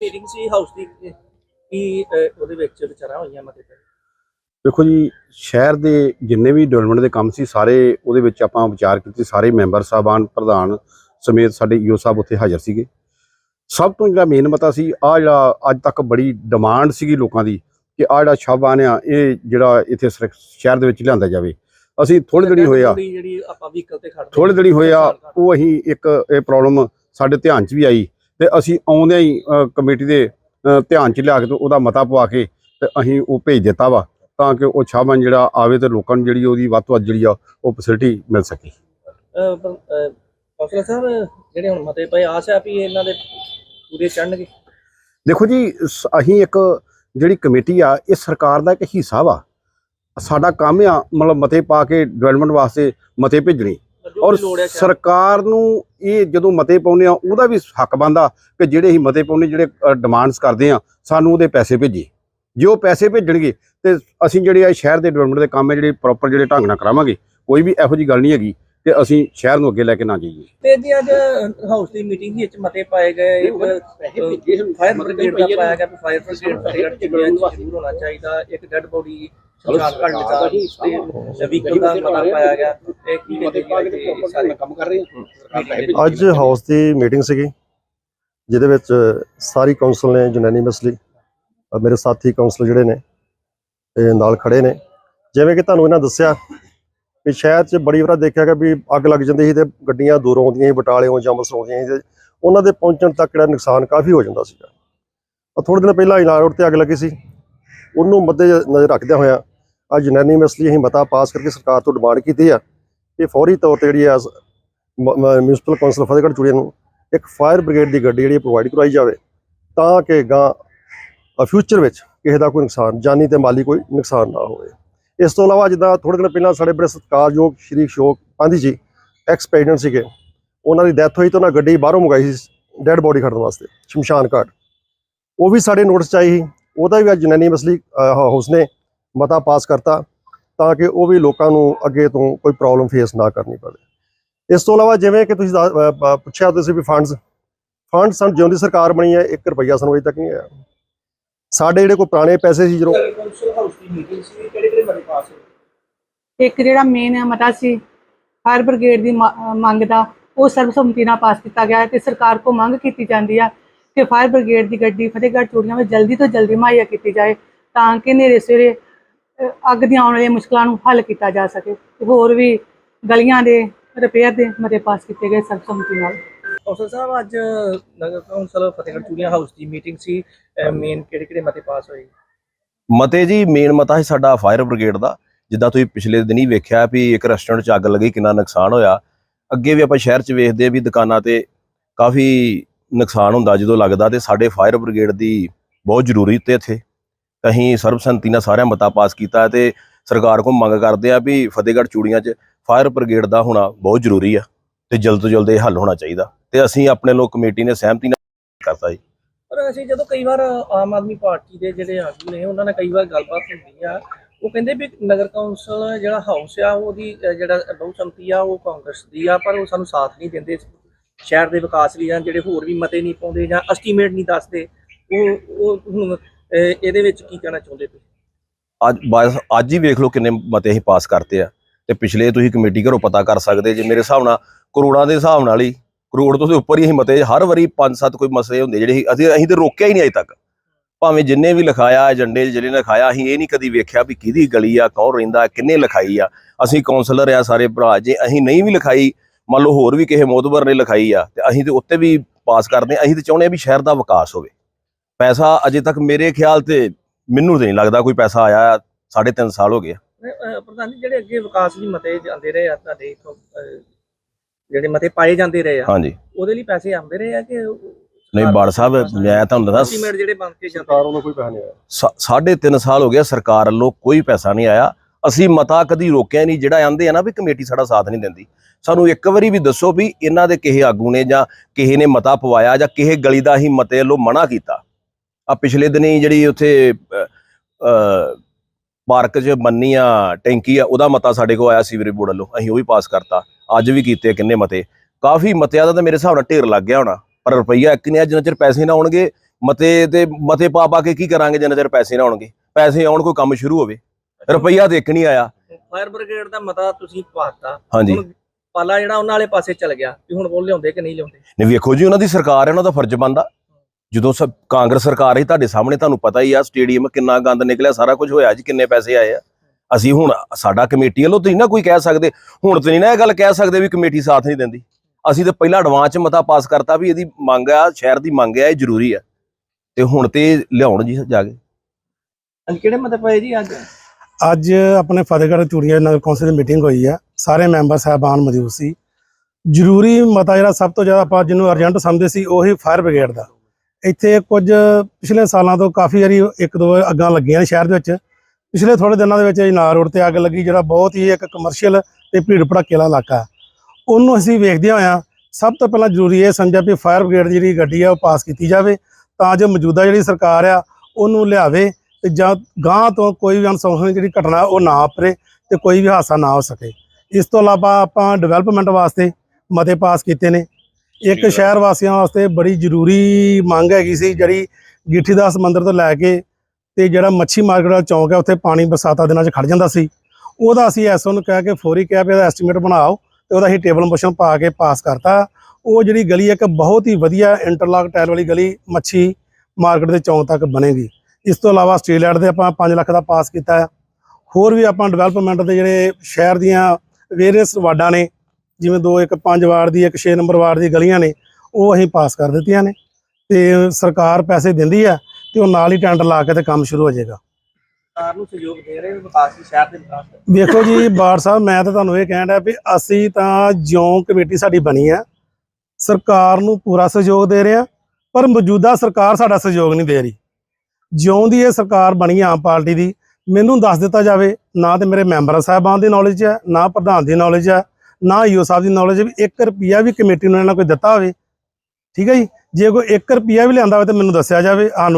Meeting ਸੀ house ਦੀ ਕੀ ਉਹਦੇ ਵਿੱਚ ਵਿਚਾਰਾਂ ਹੋਈਆਂ ਮਤੇ ਤੇ? ਦੇਖੋ ਜੀ ਸ਼ਹਿਰ ਦੇ ਜਿੰਨੇ ਵੀ ਡਿਵੈਲਪਮੈਂਟ ਦੇ ਕੰਮ ਸੀ ਸਾਰੇ ਉਹਦੇ ਵਿੱਚ ਆਪਾਂ ਵਿਚਾਰ ਕੀਤੇ ਸਾਰੇ ਮੈਂਬਰ ਸਾਹਿਬਾਨ ਪ੍ਰਧਾਨ ਸਮੇਤ ਸਾਡੇ ਈਓ ਸਾਹਿਬ ਉੱਥੇ ਹਾਜ਼ਰ ਸੀਗੇ। ਸਭ ਤੋਂ ਜਿਹੜਾ ਮੇਨ ਮਤਾ ਸੀ ਆ ਜਿਹੜਾ ਅੱਜ ਤੱਕ ਬੜੀ ਡਿਮਾਂਡ ਸੀਗੀ ਲੋਕਾਂ ਦੀ ਕਿ ਆ ਜਿਹੜਾ ਸ਼ਾਬਾਨ ਆ ਇਹ ਜਿਹੜਾ ਇੱਥੇ ਸ਼ਹਿਰ ਦੇ ਵਿੱਚ ਲਿਆਂਦਾ ਜਾਵੇ। ਅਸੀਂ ਥੋੜੇ ਦਿਨੀ ਹੋਇਆ ਜਿਹੜੀ ਆਪਾਂ ਵਹੀਕਲ ਤੇ ਖੜਦੇ ਥੋੜੇ ਦਿਨੀ ਹੋਇਆ ਉਹ ਅਸੀਂ ਇੱਕ ਇਹ ਪ੍ਰੋਬਲਮ ਸਾਡੇ ਧਿਆਨ 'ਚ ਵੀ ਆਈ ਤੇ ਅਸੀਂ ਆਉਂਦਿਆਂ ਹੀ ਕਮੇਟੀ ਦੇ ਧਿਆਨ 'ਚ ਲਿਆ ਕੇ ਉਹਦਾ ਮਤਾ ਪਵਾ ਕੇ ਤੇ ਅਸੀਂ ਉਹ ਭੇਜ ਦਿੱਤਾ ਵਾ ਤਾਂ ਕਿ ਉਹ ਛਾਬਨ ਜਿਹੜਾ ਆਵੇ ਤੇ ਲੋਕਾਂ ਨੂੰ ਜਿਹੜੀ ਉਹਦੀ ਵੱਧ ਤੋਂ ਵੱਧ ਜਿਹੜੀ ਆ ਉਹ ਫੈਸਿਲਿਟੀ ਮਿਲ ਸਕੇ। ਕੌਂਸਲਰ ਸਾਹਿਬ ਜਿਹੜੇ ਹੁਣ ਮਤੇ ਪਏ ਆਸ ਹੈ ਵੀ ਇਹਨਾਂ ਦੇ ਪੂਰੇ ਚੜਨਗੇ ਦੇਖੋ ਜੀ ਅਸੀਂ ਇੱਕ ਜਿਹੜੀ ਕਮੇਟੀ ਆ ਇਹ ਸਰਕਾਰ ਦਾ ਇੱਕ ਹਿੱਸਾ ਵਾ। ਸਾਡਾ ਕੰਮ ਆ ਮਤਲਬ ਮਤੇ ਪਾ ਕੇ ਡਿਵੈਲਪਮੈਂਟ ਵਾਸਤੇ ਮਤੇ ਭੇਜਣੇ। ਔਰ ਸਰਕਾਰ ਨੂੰ ਇਹ ਜਦੋਂ ਮਤੇ ਪਾਉਂਦੇ ਆ ਉਹਦਾ ਵੀ ਹੱਕ ਬਣਦਾ ਕਿ ਜਿਹੜੇ ਹੀ ਮਤੇ ਪਾਉਂਦੇ ਜਿਹੜੇ ਡਿਮਾਂਡਸ ਕਰਦੇ ਆ ਸਾਨੂੰ ਉਹਦੇ ਪੈਸੇ ਭੇਜੀ ਜੇ ਉਹ ਪੈਸੇ ਭੇਜਣਗੇ ਤੇ ਅਸੀਂ ਜਿਹੜੇ ਆ ਸ਼ਹਿਰ ਦੇ ਡਿਵੈਲਪਮੈਂਟ ਦੇ ਕੰਮ ਹੈ ਜਿਹੜੇ ਪ੍ਰੋਪਰ ਜਿਹੜੇ ਢੰਗ ਨਾਲ ਕਰਾਵਾਂਗੇ ਕੋਈ ਵੀ ਇਹੋ ਜੀ ਗੱਲ ਨਹੀਂ ਹੈਗੀ ਕਿ ਅਸੀਂ ਸ਼ਹਿਰ ਨੂੰ ਅੱਗੇ ਲੈ ਕੇ ਨਾ ਜਾਈਏ। ਤੇ ਜੀ ਅੱਜ ਹਾਊਸ ਦੀ ਮੀਟਿੰਗ ਵਿੱਚ ਮਤੇ ਪਾਏ ਗਏ ਇੱਕ ਫਾਇਰ ਬ੍ਰਿਗੇਡ ਦਾ ਪਾਇਆ ਗਿਆ ਫਾਇਰ ਬ੍ਰਿਗੇਡ 'ਚ ਜ਼ਰੂਰ ਹੋਣਾ ਚਾਹੀਦਾ ਇੱਕ ਡੈੱਡ ਬੋਡੀ ਘਾਟ ਲਿਜਾ ਤੇ ਵਹੀਕਲ ਦਾ ਮਤਾ ਪਾਇਆ ਗਿਆ ਇਹ ਕੀ ਕਹਿੰਦੇ ਜੀ ਇਹ ਸਾਰੇ ਕੰਮ ਕਰ ਰਹੇ ਅੱਜ ਹਾਊਸ ਦੀ ਮੀਟਿੰਗ ਸੀਗੀ ਜਿਹਦੇ ਵਿੱਚ ਸਾਰੀ ਕਾਉਂਸਲ ਨੇ ਯੂਨੈਨਿਮਸਲੀ ਮੇਰੇ ਸਾਥੀ ਕਾਉਂਸਲ ਜਿਹੜੇ ਨੇ ਇਹ ਨਾਲ ਖੜੇ ਨੇ। ਜਿਵੇਂ ਕਿ ਤੁਹਾਨੂੰ ਇਹਨਾਂ ਦੱਸਿਆ ਕਿ ਸ਼ਹਿਰ 'ਚ ਬੜੀ ਵਾਰ ਦੇਖਿਆ ਗਿਆ ਵੀ ਅੱਗ ਲੱਗ ਜਾਂਦੀ ਸੀ ਤੇ ਗੱਡੀਆਂ ਦੂਰੋਂ ਆਉਂਦੀਆਂ ਸੀ ਬਟਾਲਿਓਂ ਜਾਂ ਅੰਮ੍ਰਿਤਸਰੋਂ ਆਉਂਦੀਆਂ ਸੀ ਤੇ ਉਹਨਾਂ ਦੇ ਪਹੁੰਚਣ ਤੱਕ ਜਿਹੜਾ ਨੁਕਸਾਨ ਕਾਫੀ ਹੋ ਜਾਂਦਾ ਸੀਗਾ। ਆ ਥੋੜੇ ਦਿਨ ਪਹਿਲਾਂ ਇਲਾਜ ਰੋਡ ਤੇ ਅੱਗ ਲੱਗੀ ਸੀ। ਉਹਨੂੰ ਮੱਦੇ ਨਜ਼ਰ ਰੱਖਦਿਆਂ ਹੋਇਆ ਅੱਜ ਯੂਨੈਨਿਮਸਲੀ ਅਸੀਂ ਮਤਾ ਪਾਸ ਕਰਕੇ ਸਰਕਾਰ ਤੋਂ ਡਿਮਾਂਡ ਕੀਤੀ ਆ। ਕਿ ਫੌਰੀ ਤੌਰ ਤੇ ਜਿਹੜੀ ਆ ਮਿਊਨਿਸਪਲ ਕੌਂਸਲ ਫਤਿਹਗੜ੍ਹ ਚੂੜੀਆਂ ਨੂੰ ਇੱਕ ਫਾਇਰ ਬ੍ਰਿਗੇਡ ਦੀ ਗੱਡੀ ਜਿਹੜੀ ਪ੍ਰੋਵਾਈਡ ਕਰਵਾਈ ਜਾਵੇ ਤਾਂ ਕਿ ਗਾਂ ਫਿਊਚਰ ਵਿੱਚ ਕਿਸੇ ਦਾ ਕੋਈ ਨੁਕਸਾਨ, ਜਾਨੀ ਤੇ ਮਾਲੀ ਕੋਈ ਨੁਕਸਾਨ ਨਾ ਹੋਵੇ। ਇਸ ਤੋਂ ਇਲਾਵਾ ਜਿੱਦਾਂ ਥੋੜੇ ਦਿਨ ਪਹਿਲਾਂ ਸਾਡੇ ਬੜੇ ਸਤਿਕਾਰਯੋਗ ਸ਼੍ਰੀ ਸ਼ੋਕ ਪਾਂਧੀ ਜੀ ਐਕਸ ਸੀਗੇ, ਉਹਨਾਂ ਦੀ ਡੈਥ ਹੋਈ ਤਾਂ ਉਹਨਾਂ ਗੱਡੀ ਬਾਹਰੋਂ ਮੰਗਾਈ ਸੀ ਡੈੱਡ ਬੋਡੀ ਖੜਨ ਵਾਸਤੇ, ਸ਼ਮਸ਼ਾਨ ਘਾਟ। ਉਹ ਵੀ ਸਾਡੇ ਨੋਟਿਸ 'ਚ ਆਈ ਸੀ। ਉਹਦਾ ਵੀ ਅੱਜ ਯੂਨੈਨਿਮਸਲੀ ਹਾਊਸ ਨੇ ਮਤਾ ਪਾਸ ਕਰਤਾ ਤਾਂ ਕਿ ਉਹ ਵੀ ਲੋਕਾਂ ਨੂੰ ਅੱਗੇ ਤੋਂ ਕੋਈ ਪ੍ਰੋਬਲਮ ਫੇਸ ਨਾ ਕਰਨੀ ਪਵੇ। ਇਸ ਤੋਂ ਇਲਾਵਾ ਜਿਵੇਂ ਕਿ ਤੁਸੀਂ ਪੁੱਛਿਆ ਤੁਸੀਂ ਵੀ ਫੰਡਸ ਫੰਡ ਸਾਨੂੰ ਜਿਉਂ ਦੀ ਸਰਕਾਰ ਬਣੀ ਹੈ 1 ਰੁਪਈਆ ਸਾਨੂੰ ਅਜੇ ਤੱਕ ਨਹੀਂ ਆਇਆ। ਸਾਡੇ ਜਿਹੜੇ ਕੋਈ ਪੁਰਾਣੇ ਪੈਸੇ ਸੀ ਜਦੋਂ ਕੌਂਸਲ ਹਾਊਸ ਦੀ ਮੀਟਿੰਗ ਸੀ ਕਿਹੜੇ ਕਿਹੜੇ ਮਤੇ ਪਾਸ ਹੋਏ? ਇੱਕ ਜਿਹੜਾ ਮੇਨ ਮਤਾ ਸੀ ਫਾਇਰ ਬ੍ਰਿਗੇਡ ਦੀ ਮੰਗ ਦਾ ਉਹ ਸਰਬਸੰਮਤੀ ਨਾਲ ਪਾਸ ਕੀਤਾ ਗਿਆ ਹੈ ਤੇ ਸਰਕਾਰ ਕੋ ਮੰਗ ਕੀਤੀ ਜਾਂਦੀ ਆ ਕਿ ਫਾਇਰ ਬ੍ਰਿਗੇਡ ਦੀ ਗੱਡੀ ਫਤਿਹਗੜ੍ਹ ਚੂੜੀਆਂ ਵਿੱਚ ਜਲਦੀ ਤੋਂ ਜਲਦੀ ਮੁਹੱਈਆ ਕੀਤੀ ਜਾਏ ਤਾਂ ਕਿ ਨੇਰੇ ਸਵੇਰੇ ਅੱਗ ਦੀਆਂ ਆਉਣ ਵਾਲੀਆਂ ਮੁਸ਼ਕਲਾਂ ਨੂੰ ਹੱਲ ਕੀਤਾ ਜਾ ਸਕੇ ਤੇ ਹੋਰ ਵੀ ਗਲੀਆਂ ਦੇ ਰਿਪੇਅਰ ਦੇ ਮਤੇ ਪਾਸ ਕੀਤੇ ਗਏ ਸਰਬਸੰਮਤੀ ਨਾਲ। ਕੌਂਸਲ ਸਾਹਿਬ ਅੱਜ ਨਗਰ ਕੌਂਸਲ ਫਤਿਹਗੜ੍ਹ ਚੂੜੀਆਂ ਹਾਊਸ ਦੀ ਮੀਟਿੰਗ ਸੀ। ਮੇਨ ਕਿਹੜੇ ਕਿਹੜੇ ਮਤੇ ਪਾਸ ਹੋਏ? ਮਤੇ ਜੀ ਮੇਨ ਮਤਾ ਹੈ ਸਾਡਾ ਫਾਇਰ ਬ੍ਰਿਗੇਡ ਦਾ। ਜਿੱਦਾਂ ਤੁਸੀਂ ਪਿਛਲੇ ਦਿਨੀ ਵੇਖਿਆ ਵੀ ਇੱਕ ਰੈਸਟੋਰੈਂਟ 'ਚ ਅੱਗ ਲੱਗੀ ਕਿੰਨਾ ਨੁਕਸਾਨ ਹੋਇਆ। ਅੱਗੇ ਵੀ ਆਪਾਂ ਸ਼ਹਿਰ 'ਚ ਵੇਖਦੇ ਆ ਵੀ ਦੁਕਾਨਾਂ ਤੇ ਕਾਫੀ ਨੁਕਸਾਨ ਹੁੰਦਾ ਜਦੋਂ ਲੱਗਦਾ ਤੇ ਸਾਡੇ ਫਾਇਰ ਬ੍ਰਿਗੇਡ ਦੀ ਬਹੁਤ ਜ਼ਰੂਰੀ ਤੇ ਇੱਥੇ। ਤਾਂ ਅਸੀਂ ਸਰਬਸੰਮਤੀ ਨਾਲ ਸਾਰਿਆਂ ਮਤਾ ਪਾਸ ਕੀਤਾ ਤੇ ਸਰਕਾਰ ਕੋਲ ਮੰਗ ਕਰਦੇ ਆ ਵੀ ਫਤਿਹਗੜ੍ਹ ਚੂੜੀਆਂ 'ਚ ਫਾਇਰ ਬ੍ਰਿਗੇਡ ਦਾ ਹੋਣਾ ਬਹੁਤ ਜ਼ਰੂਰੀ ਆ ਤੇ ਜਲਦ ਤੋਂ ਜਲਦ ਇਹ ਹੱਲ ਹੋਣਾ ਚਾਹੀਦਾ ਤੇ ਅਸੀਂ ਆਪਣੇ ਲੋਕ ਕਮੇਟੀ ਨੇ ਸਹਿਮਤੀ ਨਾਲ ਕਰਤਾ ਜੀ। ਪਰ ਅਸੀਂ ਜਦੋਂ ਕਈ ਵਾਰ ਆਮ ਆਦਮੀ ਪਾਰਟੀ ਦੇ ਜਿਹੜੇ ਆਗੂ ਨੇ ਉਹਨਾਂ ਨਾਲ ਕਈ ਵਾਰ ਗੱਲਬਾਤ ਹੁੰਦੀ ਆ ਉਹ ਕਹਿੰਦੇ ਵੀ ਨਗਰ ਕੌਂਸਲ ਜਿਹੜਾ ਹਾਊਸ ਆ ਉਹਦੀ ਅਹ, ਜਿਹੜਾ ਬਹੁਸੰਮਤੀ ਆ ਉਹ ਕਾਂਗਰਸ ਦੀ ਆ ਪਰ ਉਹ ਸਾਨੂੰ ਸਾਥ ਨਹੀਂ ਦਿੰਦੇ। ਸ਼ਹਿਰ ਦੇ ਵਿਕਾਸ ਲਈ ਜਾਂ ਜਿਹੜੇ ਹੋਰ ਵੀ ਮਤੇ ਨਹੀਂ ਪਾਉਂਦੇ ਜਾਂ ਐਸਟੀਮੇਟ ਨਹੀਂ ਦੱਸਦੇ ਉਹ ਉਹ ਇਹ ਇਹਦੇ ਵਿੱਚ ਕੀ ਕਹਿਣਾ ਚਾਹੁੰਦੇ ਤੁਸੀਂ? ਅੱਜ ਬਸ, ਅੱਜ ਹੀ ਵੇਖ ਲਓ ਕਿੰਨੇ ਮਤੇ ਅਸੀਂ ਪਾਸ ਕਰਤੇ ਆ। ਤੇ ਪਿਛਲੇ ਤੁਸੀਂ ਕਮੇਟੀ ਘਰੋਂ ਪਤਾ ਕਰ ਸਕਦੇ ਜੇ ਮੇਰੇ ਹਿਸਾਬ ਨਾਲ ਕਰੋੜਾਂ ਦੇ ਹਿਸਾਬ ਨਾਲ ਹੀ, ਕਰੋੜ ਤੋਂ ਤੇ ਉੱਪਰ ਹੀ ਅਸੀਂ ਮਤੇ, ਹਰ ਵਾਰੀ 5-7 ਕੋਈ ਮਸਲੇ ਹੁੰਦੇ ਜਿਹੜੇ ਅਸੀਂ- ਅਸੀਂ ਅਸੀਂ ਤੇ ਰੋਕਿਆ ਹੀ ਨਹੀਂ ਅਜੇ ਤੱਕ। ਭਾਵੇਂ ਜਿੰਨੇ ਵੀ ਲਿਖਾਇਆ, ਏਜੰਡੇ 'ਚ ਜਿਹੜੇ ਲਿਖਾਇਆ, ਅਸੀਂ ਇਹ ਨਹੀਂ ਕਦੀ ਵੇਖਿਆ ਵੀ ਕਿਹਦੀ ਗਲੀ ਆ, ਕੌਣ ਰਹਿੰਦਾ, ਕਿੰਨੇ ਲਿਖਾਈ ਆ। ਅਸੀਂ ਕਾਉਂਸਲਰ ਆ ਸਾਰੇ ਭਰਾ, ਜੇ ਅਸੀਂ ਨਹੀਂ ਵੀ ਲਿਖਾਈ, ਮੰਨ ਲਓ ਹੋਰ ਵੀ ਕਿਸੇ ਮੋਤਬਰ ਨੇ ਲਿਖਾਈ ਆ, ਤੇ ਅਸੀਂ ਤੇ ਉੱਤੇ ਵੀ ਪਾਸ ਕਰਦੇ ਆ ਅਸੀਂ ਤੇ ਚਾਹੁੰਦੇ ਆ ਵੀ ਸ਼ਹਿਰ ਦਾ ਵਿਕਾਸ ਹੋਵੇ। ਪੈਸਾ ਅਜੇ ਤੱਕ ਮੇਰੇ ਖਿਆਲ ਤੇ ਮੈਨੂੰ ਤੇ ਨਹੀਂ ਲੱਗਦਾ ਕੋਈ ਪੈਸਾ ਆਇਆ ਸਾਢੇ ਤਿੰਨ ਸਾਲ ਹੋ ਗਏ ਪ੍ਰਧਾਨ ਜੀ ਜਿਹੜੇ ਅੱਗੇ ਵਿਕਾਸ ਲਈ ਮਤੇ ਜਾਂਦੇ ਰਹੇ ਆ ਤੁਹਾਡੇ ਇੱਥੋਂ ਜਿਹੜੇ ਮਤੇ ਪਾਏ ਜਾਂਦੇ ਰਹੇ ਆ ਹਾਂਜੀ। ਉਹਦੇ ਲਈ ਪੈਸੇ ਆਉਂਦੇ ਰਹੇ ਆ ਕਿ ਨਹੀਂ ਬਾੜ ਸਾਹਿਬ ਮੈਂ ਤੁਹਾਨੂੰ ਦੱਸਾਂ ਐਸਟੀਮੇਟ ਜਿਹੜੇ ਬਣ ਕੇ ਜਾਂਦੇ ਸਰਕਾਰ ਵੱਲੋਂ ਕੋਈ ਪੈਸਾ ਨਹੀਂ ਆਇਆ। ਸਾਢੇ ਤਿੰਨ ਸਾਲ ਹੋ ਗਿਆ ਸਰਕਾਰ ਵੱਲੋਂ ਕੋਈ ਪੈਸਾ ਨਹੀਂ ਆਇਆ। ਅਸੀਂ ਮਤਾ ਕਦੀ ਰੋਕਿਆ ਨਹੀਂ ਜਿਹੜਾ ਆਂਦੇ ਆ ਨਾ ਵੀ ਕਮੇਟੀ ਸਾਡਾ ਸਾਥ ਨਹੀਂ ਦਿੰਦੀ। ਸਾਨੂੰ ਇੱਕ ਵਾਰੀ ਵੀ ਦੱਸੋ ਵੀ ਇਹਨਾਂ ਦੇ ਕਿਸੇ ਆਗੂ ਨੇ ਜਾਂ ਕਿਸੇ ਨੇ ਮਤਾ ਪਵਾਇਆ ਜਾਂ ਕਿਸੇ ਗਲੀ ਦਾ ਹੀ ਮਤੇ ਵੱਲੋਂ ਮਨਾ ਕੀਤਾ। ਆ ਪਿਛਲੇ ਦਿਨੀ ਜਿਹੜੀ ਉੱਥੇ ਪਾਰਕ 'ਚ ਮੰਨੀ ਆ ਟੈਂਕੀ ਆ ਉਹਦਾ ਮਤਾ ਸਾਡੇ ਕੋਲ ਆਇਆ ਸੀਵਰੇਜ ਬੋਰਡ ਵੱਲੋਂ ਅਸੀਂ ਉਹ ਵੀ ਪਾਸ ਕਰਤਾ। ਅੱਜ ਵੀ ਕੀਤੇ ਕਿੰਨੇ ਮਤੇ। ਕਾਫੀ ਮਤਿਆਂ ਦਾ ਤਾਂ ਮੇਰੇ ਹਿਸਾਬ ਨਾਲ ਢੇਰ ਲੱਗ ਗਿਆ ਹੋਣਾ ਪਰ ਰੁਪਈਆ ਇੱਕ ਨਹੀਂ ਆ ਜਿੰਨਾ ਚਿਰ ਪੈਸੇ ਨਾ ਆਉਣਗੇ ਮਤੇ ਤੇ ਮਤੇ ਪਾ ਪਾ ਕੇ ਕੀ ਕਰਾਂਗੇ ਜਿੰਨਾ ਚਿਰ ਪੈਸੇ ਨਾ ਆਉਣਗੇ? ਪੈਸੇ ਆਉਣ ਕੋਈ ਕੰਮ ਸ਼ੁਰੂ ਹੋਵੇ। ਰੁਪਈਆ ਦੇਖ ਨਹੀਂ ਆਇਆ। ਫਾਇਰ ਬ੍ਰਿਗੇਡ ਦਾ ਮਤਾ ਤੁਸੀਂ ਪਾਤਾ। ਹਾਂਜੀ। ਪਾਲਾ ਜਿਹੜਾ ਉਹਨਾਂ ਵਾਲੇ ਪਾਸੇ ਚਲ ਗਿਆ ਵੀ ਹੁਣ ਉਹ ਲਿਆਉਂਦੇ ਕਿ ਨਹੀਂ ਲਿਆਉਂਦੇ? ਨਹੀਂ ਵੇਖੋ ਜੀ ਉਹਨਾਂ ਦੀ ਸਰਕਾਰ ਹੈ ਉਹਨਾਂ ਦਾ ਫਰਜ਼ ਬਣਦਾ। ਜਦੋਂ ਸਭ ਕਾਂਗਰਸ ਸਰਕਾਰ ਹੀ ਤੁਹਾਡੇ ਸਾਹਮਣੇ ਤੁਹਾਨੂੰ ਪਤਾ ਹੀ ਆ ਸਟੇਡੀਅਮ ਕਿੰਨਾ ਗੰਦ ਨਿਕਲਿਆ ਸਾਰਾ ਕੁਝ ਹੋਇਆ ਜੀ ਕਿੰਨੇ ਪੈਸੇ ਆਏ ਆ। ਅਸੀਂ ਹੁਣ ਸਾਡਾ ਕਮੇਟੀ ਵੱਲੋਂ ਤੁਸੀਂ ਨਾ ਕੋਈ ਕਹਿ ਸਕਦੇ ਹੁਣ ਤੇ ਨਹੀਂ ਨਾ ਇਹ ਗੱਲ ਕਹਿ ਸਕਦੇ ਵੀ ਕਮੇਟੀ ਸਾਥ ਨਹੀਂ ਦਿੰਦੀ। ਅਸੀਂ ਤਾਂ ਪਹਿਲਾਂ ਐਡਵਾਂਸ ਮਤਾ ਪਾਸ ਕਰਤਾ ਵੀ ਇਹਦੀ ਮੰਗ ਆ ਸ਼ਹਿਰ ਦੀ ਮੰਗ ਆ ਇਹ ਜ਼ਰੂਰੀ ਆ। ਤੇ ਹੁਣ ਤੇ ਲਿਆਉਣ ਜੀ ਜਾ ਕੇ। ਹਾਂਜੀ ਕਿਹੜੇ ਮਤੇ ਪਏ ਜੀ ਅੱਜ? ਅੱਜ ਆਪਣੇ ਫਤਿਹਗੜ੍ਹ ਚੂੜੀਆਂ ਨਗਰ ਕੌਂਸਲ ਦੀ ਮੀਟਿੰਗ ਹੋਈ ਆ ਸਾਰੇ ਮੈਂਬਰ ਸਾਹਿਬਾਨ ਮੌਜੂਦ ਸੀ। ਜ਼ਰੂਰੀ ਮਤਾ ਜਿਹੜਾ ਸਭ ਤੋਂ ਜ਼ਿਆਦਾ ਆਪਾਂ ਜਿਹਨੂੰ ਅਰਜੈਂਟ ਸਮਝਦੇ ਸੀ ਉਹੀ ਫਾਇਰ ਬ੍ਰਿਗੇਡ ਦਾ। ਇੱਥੇ ਕੁਝ ਪਿਛਲੇ ਸਾਲਾਂ ਤੋਂ ਕਾਫੀ ਵਾਰੀ ਇੱਕ ਦੋ ਅੱਗਾਂ ਲੱਗੀਆਂ ਨੇ ਸ਼ਹਿਰ ਦੇ ਵਿੱਚ। ਪਿਛਲੇ ਥੋੜੇ ਦਿਨਾਂ ਦੇ ਵਿੱਚ ਇਨਾਰ ਰੋਡ ਤੇ ਅੱਗ ਲੱਗੀ, ਜਿਹੜਾ ਬਹੁਤ ਹੀ ਇੱਕ ਕਮਰਸ਼ੀਅਲ ਤੇ ਭੀੜ ਭੜੱਕੇ ਵਾਲਾ ਇਲਾਕਾ ਉਹਨੂੰ ਅਸੀਂ ਵੇਖਦੇ ਹੋਇਆ ਸਭ ਤੋਂ ਪਹਿਲਾਂ ਜ਼ਰੂਰੀ ਇਹ ਸਮਝਿਆ ਵੀ ਫਾਇਰ ਬ੍ਰਿਗੇਡ ਦੀ ਜਿਹੜੀ ਗੱਡੀ ਆ ਉਹ ਪਾਸ ਕੀਤੀ ਜਾਵੇ, ਤਾਂ ਜੋ ਮੌਜੂਦਾ ਜਿਹੜੀ ਸਰਕਾਰ ਆ ਉਹਨੂੰ ਲਿਆਵੇ ਤੇ ਜਾਂ ਗਾਂ ਤੋਂ ਕੋਈ ਵੀ ਅਨਸੌਖਣੀ ਜਿਹੜੀ ਘਟਨਾ ਉਹ ਨਾ ਵਾਪਰੇ ਤੇ ਕੋਈ ਵੀ ਹਾਦਸਾ ਨਾ ਹੋ ਸਕੇ। ਇਸ ਤੋਂ ਇਲਾਵਾ ਆਪਾਂ ਡਿਵੈਲਪਮੈਂਟ ਵਾਸਤੇ ਮਤੇ ਪਾਸ ਕੀਤੇ ਨੇ। ਇੱਕ ਸ਼ਹਿਰ ਵਾਸੀਆਂ ਵਾਸਤੇ ਬੜੀ ਜ਼ਰੂਰੀ ਮੰਗ ਹੈਗੀ ਸੀ ਜਿਹੜੀ ਗਿੱਠੀ ਦਾ ਸਮੁੰਦਰ ਤੋਂ ਲੈ ਕੇ ਤੇ ਜਿਹੜਾ ਮੱਛੀ ਮਾਰਕੀਟ ਦਾ ਚੌਂਕ ਹੈ ਉੱਥੇ ਪਾਣੀ ਬਰਸਾਤਾਂ ਦਿਨਾਂ 'ਚ ਖੜ ਜਾਂਦਾ ਸੀ। ਉਹਦਾ ਅਸੀਂ ਐਸਓ ਨੂੰ ਕਹਿ ਕੇ ਫੌਰੀ ਕਿਹਾ ਵੀ ਇਹਦਾ ਐਸਟੀਮੇਟ ਬਣਾਓ ਤੇ ਉਹਦਾ ਅਸੀਂ ਟੇਬਲ ਮੋਸ਼ਨ ਪਾ ਕੇ ਪਾਸ ਕਰਤਾ। ਉਹ ਜਿਹੜੀ ਗਲੀ ਇੱਕ ਬਹੁਤ ਹੀ ਵਧੀਆ ਇੰਟਰਲੌਕ ਟਾਇਲ ਵਾਲੀ ਗਲੀ ਮੱਛੀ ਮਾਰਕੀਟ ਦੇ ਚੌਂਕ ਤੱਕ ਬਣੇਗੀ। ਇਸ ਤੋਂ ਇਲਾਵਾ ਸਟਰੀਟ ਲਾਈਟ ਦੇ ਆਪਾਂ 5 ਲੱਖ ਦਾ ਪਾਸ ਕੀਤਾ ਹੋਰ ਵੀ ਆਪਾਂ ਡਿਵੈਲਪਮੈਂਟ ਦੇ ਜਿਹੜੇ ਸ਼ਹਿਰ ਦੀਆਂ ਵੇਰੀਅਸ ਵਾਰਡਾਂ ਨੇ ਜਿਵੇਂ ਦੋ ਇੱਕ 5 ਵਾਰਡ ਦੀ ਇੱਕ 6 ਨੰਬਰ ਵਾਰਡ ਦੀ ਗਲੀਆਂ ਨੇ ਉਹ ਅਸੀਂ ਪਾਸ ਕਰ ਦਿੱਤੀਆਂ ਨੇ। ਤੇ ਸਰਕਾਰ ਪੈਸੇ ਦਿੰਦੀ ਆ ਤੇ ਉਹ ਨਾਲ ਹੀ ਟੈਂਡਰ ਲਾ ਕੇ ਤੇ ਕੰਮ ਸ਼ੁਰੂ ਹੋ ਜਾਏਗਾ। ਸਰਕਾਰ ਨੂੰ ਸਹਿਯੋਗ ਦੇ ਰਹੇ ਵਿਕਾਸ ਦੀ ਸ਼ਹਿਰ ਦੇ ਵਿਕਾਸ ਵੇਖੋ ਜੀ ਬਾੜ ਸਾਹਿਬ ਮੈਂ ਤਾਂ ਤੁਹਾਨੂੰ ਇਹ ਕਹਿਣ ਵੀ ਅਸੀਂ ਤਾਂ ਜਿਉਂ ਕਮੇਟੀ ਸਾਡੀ ਬਣੀ ਆ ਸਰਕਾਰ ਨੂੰ ਪੂਰਾ ਸਹਿਯੋਗ ਦੇ ਰਹੇ ਆ ਪਰ ਮੌਜੂਦਾ ਸਰਕਾਰ ਸਾਡਾ ਸਹਿਯੋਗ ਨਹੀਂ ਦੇ ਰਹੀ। ਜਿਉਂ ਦੀ ਇਹ ਸਰਕਾਰ ਬਣੀ ਆ ਆਮ ਪਾਰਟੀ ਦੀ ਮੈਨੂੰ ਦੱਸ ਦਿੱਤਾ ਜਾਵੇ ਨਾ ਤੇ ਮੇਰੇ ਮੈਂਬਰਾਂ ਸਾਹਿਬਾਨ ਦੀ ਨੌਲੇਜ ਹੈ ਨਾ ਪ੍ਰਧਾਨ ਦੀ ਨੌਲੇਜ ਹੈ ਨਾ ਈਓ ਸਾਹਿਬ ਦੀ ਨੌਲੇਜ ਵੀ 1 ਰੁਪਿਆ ਵੀ ਕਮੇਟੀ ਨੂੰ ਇਹਨਾਂ ਕੋਈ ਦਿੱਤਾ ਹੋਵੇ। ਠੀਕ ਹੈ ਜੀ? ਜੇ ਕੋਈ 1 ਰੁਪਿਆ ਵੀ ਲਿਆਂਦਾ ਹੋਵੇ ਤਾਂ ਮੈਨੂੰ ਦੱਸਿਆ ਜਾਵੇ, ਸਾਨੂੰ